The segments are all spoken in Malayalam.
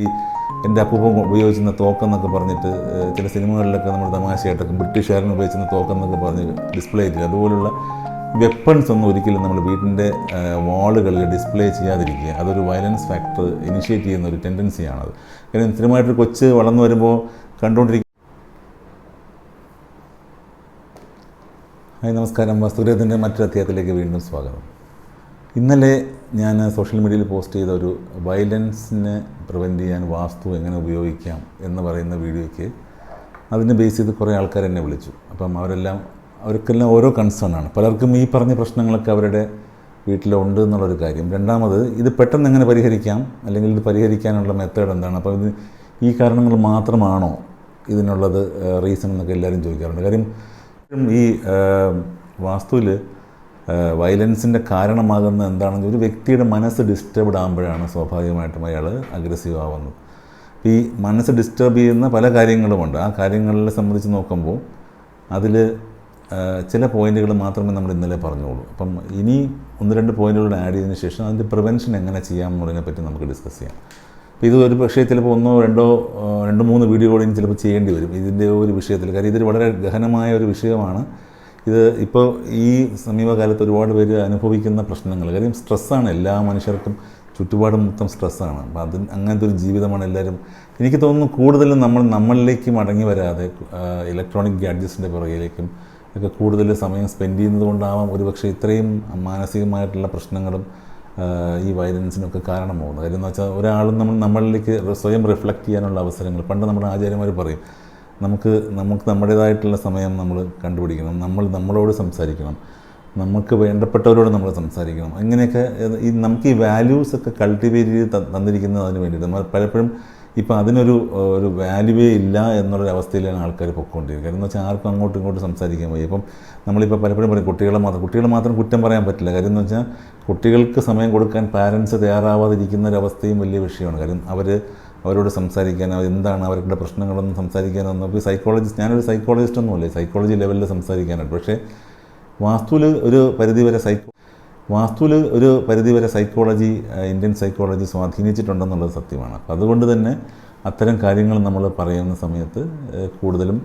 ഈ എന്റെ അപ്പൂപ്പ ഉപയോഗിച്ചിരുന്ന തോക്കെന്നൊക്കെ പറഞ്ഞിട്ട് ചില സിനിമകളിലൊക്കെ നമ്മൾ തമാശയായിട്ടൊക്കെ ബ്രിട്ടീഷുകാരൻ ഉപയോഗിച്ചിരുന്ന തോക്കെന്നൊക്കെ പറഞ്ഞ് ഡിസ്പ്ലേ ചെയ്തില്ല അതുപോലുള്ള വെപ്പൺസ് ഒന്നും ഒരിക്കലും നമ്മൾ വീട്ടിന്റെ വാളുകളിൽ ഡിസ്പ്ലേ ചെയ്യാതിരിക്കുക. അതൊരു വയലൻസ് ഫാക്ടർ ഇനിഷ്യേറ്റ് ചെയ്യുന്ന ഒരു ടെൻഡൻസിയാണത് കാരണം സ്ഥിരമായിട്ടൊരു കൊച്ച് വളർന്നു വരുമ്പോൾ കണ്ടുകൊണ്ടിരിക്കും ഹായ് നമസ്കാരം. വസ്തുഗ്രഹത്തിന്റെ മറ്റൊരു അധ്യായത്തിലേക്ക് വീണ്ടും സ്വാഗതം. ഇന്നലെ ഞാൻ സോഷ്യൽ മീഡിയയിൽ പോസ്റ്റ് ചെയ്ത ഒരു വയലൻസിനെ പ്രിവെന്റ് ചെയ്യാൻ വാസ്തു എങ്ങനെ ഉപയോഗിക്കാം എന്ന് പറയുന്ന വീഡിയോയ്ക്ക് അതിനെ ബേസ് ചെയ്ത് കുറേ ആൾക്കാർ എന്നെ വിളിച്ചു. അപ്പം അവരെല്ലാം അവർക്കെല്ലാം ഓരോ കൺസേൺ ആണ്. പലർക്കും ഈ പറഞ്ഞ പ്രശ്നങ്ങളൊക്കെ അവരുടെ വീട്ടിലുണ്ട് എന്നുള്ളൊരു കാര്യം. രണ്ടാമത് ഇത് പെട്ടെന്ന് എങ്ങനെ പരിഹരിക്കാം? അല്ലെങ്കിൽ ഇത് പരിഹരിക്കാനുള്ള മെത്തേഡ് എന്താണ്? അപ്പോൾ ഇത് ഈ കാരണങ്ങൾ മാത്രമാണോ ഇതിനുള്ളത് റീസൺ എന്നൊക്കെ എല്ലാവരും ചോദിക്കാറുണ്ട്. കാര്യം ഈ വാസ്തുവിൽ വയലൻസിന്റെ കാരണമാകുന്ന എന്താണെങ്കിൽ ഒരു വ്യക്തിയുടെ മനസ്സ് ഡിസ്റ്റർബ്ഡ് ആകുമ്പോഴാണ് സ്വാഭാവികമായിട്ടും അയാൾ അഗ്രസീവ് ആവുന്നത്. ഈ മനസ്സ് ഡിസ്റ്റർബ് ചെയ്യുന്ന പല കാര്യങ്ങളുമുണ്ട്. ആ കാര്യങ്ങളെ സംബന്ധിച്ച് നോക്കുമ്പോൾ അതിൽ ചില പോയിന്റുകൾ മാത്രമേ നമ്മൾ ഇന്നലെ പറഞ്ഞോളൂ അപ്പം ഇനി ഒന്ന് രണ്ട് പോയിന്റുകൾ ആഡ് ചെയ്തതിന് ശേഷം അതിന്റെ പ്രിവെൻഷൻ എങ്ങനെ ചെയ്യാം എന്നുള്ളതിനെ പറ്റി നമുക്ക് ഡിസ്കസ് ചെയ്യാം. അപ്പോൾ ഇത് ഒരു പക്ഷേ ചിലപ്പോൾ ഒന്നോ രണ്ടോ രണ്ട് മൂന്ന് വീഡിയോകളും ചിലപ്പോൾ ചെയ്യേണ്ടി വരും. ഇതിന്റെ ഒരു വിഷയത്തിൽ കാര്യം ഇതൊരു വളരെ ഗഹനമായ ഒരു വിഷയമാണ്. ഇത് ഇപ്പോൾ ഈ സമീപകാലത്ത് ഒരുപാട് പേര് അനുഭവിക്കുന്ന പ്രശ്നങ്ങൾ. കാര്യം സ്ട്രെസ്സാണ് എല്ലാ മനുഷ്യർക്കും ചുറ്റുപാടും മൊത്തം സ്ട്രെസ്സാണ്. അപ്പോൾ അത് അങ്ങനത്തെ ഒരു ജീവിതമാണ് എല്ലാവരും. എനിക്ക് തോന്നുന്നു കൂടുതലും നമ്മൾ നമ്മളിലേക്ക് മടങ്ങി വരാതെ ഇലക്ട്രോണിക് ഗാഡ്ജറ്റ്സിന്റെ പുറകിലേക്കും ഒക്കെ കൂടുതൽ സമയം സ്പെൻഡ് ചെയ്യുന്നത് കൊണ്ടാവാം ഒരുപക്ഷെ ഇത്രയും മാനസികമായിട്ടുള്ള പ്രശ്നങ്ങളും ഈ വയലൻസിനൊക്കെ കാരണമാകുന്നത് കാര്യം എന്ന് വെച്ചാൽ ഒരാളും നമ്മൾ നമ്മളിലേക്ക് സ്വയം റിഫ്ലക്റ്റ് ചെയ്യാനുള്ള അവസരങ്ങൾ. പണ്ട് നമ്മുടെ ആചാര്യന്മാർ പറയും നമുക്ക് നമുക്ക് നമ്മുടേതായിട്ടുള്ള സമയം നമ്മൾ കണ്ടുപിടിക്കണം. നമ്മൾ നമ്മളോട് സംസാരിക്കണം. നമുക്ക് വേണ്ടപ്പെട്ടവരോട് നമ്മൾ സംസാരിക്കണം. അങ്ങനെയൊക്കെ ഈ നമുക്ക് ഈ വാല്യൂസ് ഒക്കെ കൾട്ടിവേറ്റ് ചെയ്ത് തന്നിരിക്കുന്നത് അതിന് വേണ്ടിയിട്ട്. പലപ്പോഴും ഇപ്പം അതിനൊരു ഒരു വാല്യൂവേ ഇല്ല എന്നുള്ളൊരവസ്ഥയിലാണ് ആൾക്കാർ പൊയ്ക്കൊണ്ടിരിക്കുക കാരണം എന്ന് വെച്ചാൽ ആർക്കും അങ്ങോട്ടും ഇങ്ങോട്ടും സംസാരിക്കാൻ പോയി ഇപ്പം നമ്മളിപ്പോൾ പലപ്പോഴും പറയും കുട്ടികളെ മാത്രം കുട്ടികളെ മാത്രം കുറ്റം പറയാൻ പറ്റില്ല. കാര്യം എന്ന് വെച്ചാൽ കുട്ടികൾക്ക് സമയം കൊടുക്കാൻ പാരൻസ് തയ്യാറാവാതിരിക്കുന്ന ഒരവസ്ഥയും വലിയ വിഷയമാണ്. കാര്യം അവർ അവരോട് സംസാരിക്കാനോ എന്താണ് അവരുടെ പ്രശ്നങ്ങളൊന്നും സംസാരിക്കാനോ ഇപ്പോൾ സൈക്കോളജിസ്റ്റ് ഞാനൊരു സൈക്കോളജിസ്റ്റ് ഒന്നുമല്ല സൈക്കോളജി ലെവലിൽ സംസാരിക്കാനായിട്ട്. പക്ഷേ വാസ്തുവിൽ ഒരു പരിധിവരെ സൈക്കോ വാസ്തുവിൽ ഒരു പരിധിവരെ സൈക്കോളജി ഇന്ത്യൻ സൈക്കോളജി സ്വാധീനിച്ചിട്ടുണ്ടെന്നുള്ളത് സത്യമാണ്. അപ്പോൾ അതുകൊണ്ട് തന്നെ അത്തരം കാര്യങ്ങൾ നമ്മൾ പറയുന്ന സമയത്ത് കൂടുതലും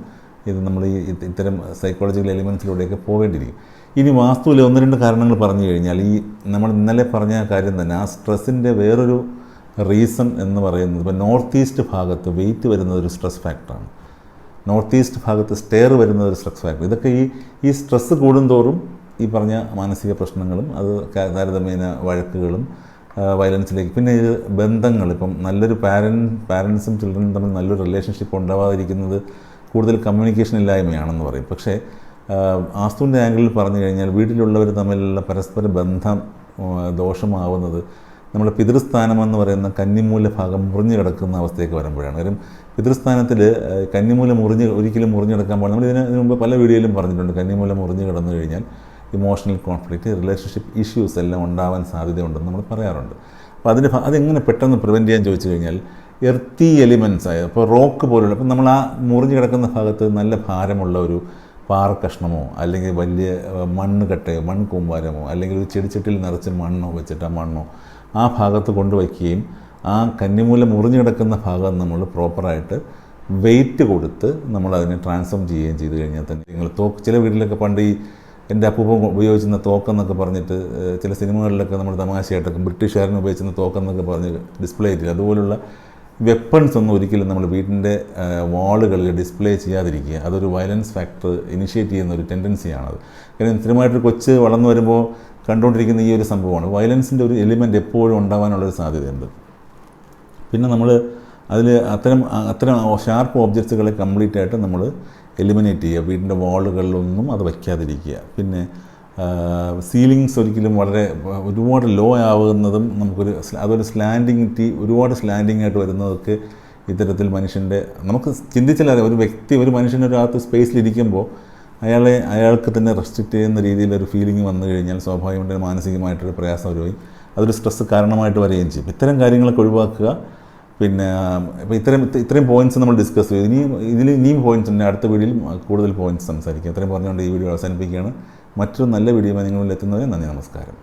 ഇത് നമ്മൾ ഈ ഇത്തരം സൈക്കോളജിക്കൽ എലിമെൻസിലൂടെയൊക്കെ പോകേണ്ടിയിരിക്കും. ഇനി വാസ്തുവിൽ ഒന്ന് രണ്ട് കാരണങ്ങൾ പറഞ്ഞു കഴിഞ്ഞാൽ ഈ നമ്മൾ ഇന്നലെ പറഞ്ഞ കാര്യം തന്നെ ആ സ്ട്രെസ്സിന്റെ വേറൊരു റീസൺ എന്ന് പറയുന്നത് ഇപ്പോൾ നോർത്ത് ഈസ്റ്റ് ഭാഗത്ത് വെയിറ്റ് വരുന്നത് ഒരു സ്ട്രെസ് ഫാക്ടറാണ്. നോർത്ത് ഈസ്റ്റ് ഭാഗത്ത് സ്റ്റെയർ വരുന്ന ഒരു സ്ട്രെസ് ഫാക്ടർ. ഇതൊക്കെ ഈ ഈ സ്ട്രെസ്സ് കൂടുന്തോറും ഈ പറഞ്ഞ മാനസിക പ്രശ്നങ്ങളും അത് താരതമ്യേന വഴക്കുകളും വയലൻസിലേക്ക് പിന്നെ ഇത് ബന്ധങ്ങൾ. ഇപ്പം നല്ലൊരു പാരൻ പാരൻസും ചിൽഡ്രനും തമ്മിൽ നല്ലൊരു റിലേഷൻഷിപ്പ് ഉണ്ടാവാതിരിക്കുന്നത് കൂടുതൽ കമ്മ്യൂണിക്കേഷൻ ഇല്ലായ്മയാണെന്ന് പറയും. പക്ഷേ ആസ്തുവിന്റെ ആംഗിളിൽ പറഞ്ഞു കഴിഞ്ഞാൽ വീട്ടിലുള്ളവർ തമ്മിലുള്ള പരസ്പര ബന്ധം ദോഷമാവുന്നത് നമ്മുടെ പിതൃസ്ഥാനം എന്ന് പറയുന്ന കന്നിമൂല ഭാഗം മുറിഞ്ഞു കിടക്കുന്ന അവസ്ഥയൊക്കെ വരുമ്പോഴാണ്. കാര്യം പിതൃസ്ഥാനത്തിൽ കന്നിമൂല മുറിഞ്ഞ് ഒരിക്കലും മുറിഞ്ഞു കിടക്കാൻ പാടില്ല. നമ്മൾ ഇതിന് ഇതിന് മുമ്പ് പല വീഡിയോയിലും പറഞ്ഞിട്ടുണ്ട്. കന്നിമൂല മുറിഞ്ഞു കിടന്നു കഴിഞ്ഞാൽ ഇമോഷണൽ കോൺഫ്ലിക്റ്റ് റിലേഷൻഷിപ്പ് ഇഷ്യൂസ് എല്ലാം ഉണ്ടാവാൻ സാധ്യതയുണ്ടെന്ന് നമ്മൾ പറയാറുണ്ട്. അപ്പോൾ അതിന് അതെങ്ങനെ പെട്ടെന്ന് പ്രിവെന്റ് ചെയ്യാൻ ചോദിച്ചു കഴിഞ്ഞാൽ എർത്തി എലിമെൻസ് ആയ ഇപ്പോൾ റോക്ക് പോലുള്ള അപ്പോൾ നമ്മൾ ആ മുറിഞ്ഞു കിടക്കുന്ന ഭാഗത്ത് നല്ല ഭാരമുള്ള ഒരു പാറ കഷ്ണമോ അല്ലെങ്കിൽ വലിയ മണ്ണ് കട്ടയോ മൺകൂമ്പാരമോ അല്ലെങ്കിൽ ഒരു ചെടിച്ചട്ടിൽ നിറച്ച് മണ്ണോ വെച്ചിട്ട് ആ മണ്ണോ ആ ഭാഗത്ത് കൊണ്ടുവയ്ക്കുകയും ആ കന്നിമൂല മുറിഞ്ഞു കിടക്കുന്ന ഭാഗം നമ്മൾ പ്രോപ്പറായിട്ട് വെയിറ്റ് കൊടുത്ത് നമ്മൾ അതിനെ ട്രാൻസ്ഫോം ചെയ്യുകയും ചെയ്ത് കഴിഞ്ഞാൽ തന്നെ. നിങ്ങൾ തോക്ക് ചില വീട്ടിലൊക്കെ പണ്ട് ഈ എന്റെ അപ്പൂപ്പൻ ഉപയോഗിച്ചിരുന്ന തോക്കെന്നൊക്കെ പറഞ്ഞിട്ട് ചില സിനിമകളിലൊക്കെ നമ്മൾ തമാശയായിട്ടൊക്കെ ബ്രിട്ടീഷുകാരൻ ഉപയോഗിച്ചിരുന്ന തോക്കെന്നൊക്കെ പറഞ്ഞ് ഡിസ്പ്ലേ ചെയ്തില്ല അതുപോലുള്ള വെപ്പൺസ് ഒന്നും ഒരിക്കലും നമ്മൾ വീട്ടിന്റെ വാളുകളിൽ ഡിസ്പ്ലേ ചെയ്യാതിരിക്കുക. അതൊരു വയലൻസ് ഫാക്ടർ ഇനിഷ്യേറ്റ് ചെയ്യുന്ന ഒരു ടെൻഡൻസിയാണത് കാരണം സ്ഥിരമായിട്ടൊരു കൊച്ച് വളർന്നു വരുമ്പോൾ കണ്ടുകൊണ്ടിരിക്കുന്ന ഈ ഒരു സംഭവമാണ്. വയലൻസിന്റെ ഒരു എലിമെന്റ് എപ്പോഴും ഉണ്ടാവാനുള്ളൊരു സാധ്യതയുണ്ട്. പിന്നെ നമ്മൾ അതിൽ അത്തരം അത്തരം ഷാർപ്പ് ഓബ്ജക്ട്സുകളെ കംപ്ലീറ്റ് ആയിട്ട് നമ്മൾ എലിമിനേറ്റ് ചെയ്യുക. വീടിന്റെ വാളുകളിലൊന്നും അത് വയ്ക്കാതിരിക്കുക. പിന്നെ സീലിങ്സ് ഒരിക്കലും വളരെ ഒരുപാട് ലോ ആവുന്നതും നമുക്കൊരു അതൊരു സ്ലാൻഡിങ് ടീ ഒരുപാട് സ്ലാൻഡിങ് ആയിട്ട് വരുന്നതൊക്കെ ഇത്തരത്തിൽ മനുഷ്യന്റെ നമുക്ക് ചിന്തിച്ചാലറിയാം. ഒരു വ്യക്തി ഒരു മനുഷ്യന്റെ ഒരാൾക്ക് സ്പേസിലിരിക്കുമ്പോൾ അയാളെ അയാൾക്ക് തന്നെ റെസ്ട്രിക്റ്റ് ചെയ്യുന്ന രീതിയിലൊരു ഫീലിംഗ് വന്നു കഴിഞ്ഞാൽ സ്വാഭാവികമായിട്ട് മാനസികമായിട്ടൊരു പ്രയാസം വരുകയും അതൊരു സ്ട്രെസ്സ് കാരണമായിട്ട് വരികയും ചെയ്യും. ഇത്തരം കാര്യങ്ങളൊക്കെ ഒഴിവാക്കുക. പിന്നെ ഇപ്പോൾ ഇത്തരം ഇത്രയും പോയിന്റ്സ് നമ്മൾ ഡിസ്കസ് ചെയ്തു. ഇനിയും ഇതിൽ ഇനിയും പോയിന്റ്സ് ഉണ്ട്. അടുത്ത വീഡിയോയിൽ കൂടുതൽ പോയിന്റ്സ് സംസാരിക്കാം. ഇത്രയും പറഞ്ഞുകൊണ്ട് ഈ വീഡിയോ അവസാനിപ്പിക്കുകയാണ്. മറ്റൊരു നല്ല വീഡിയോ നിങ്ങളിൽ എത്തുന്നതിന് നന്ദി നമസ്കാരം.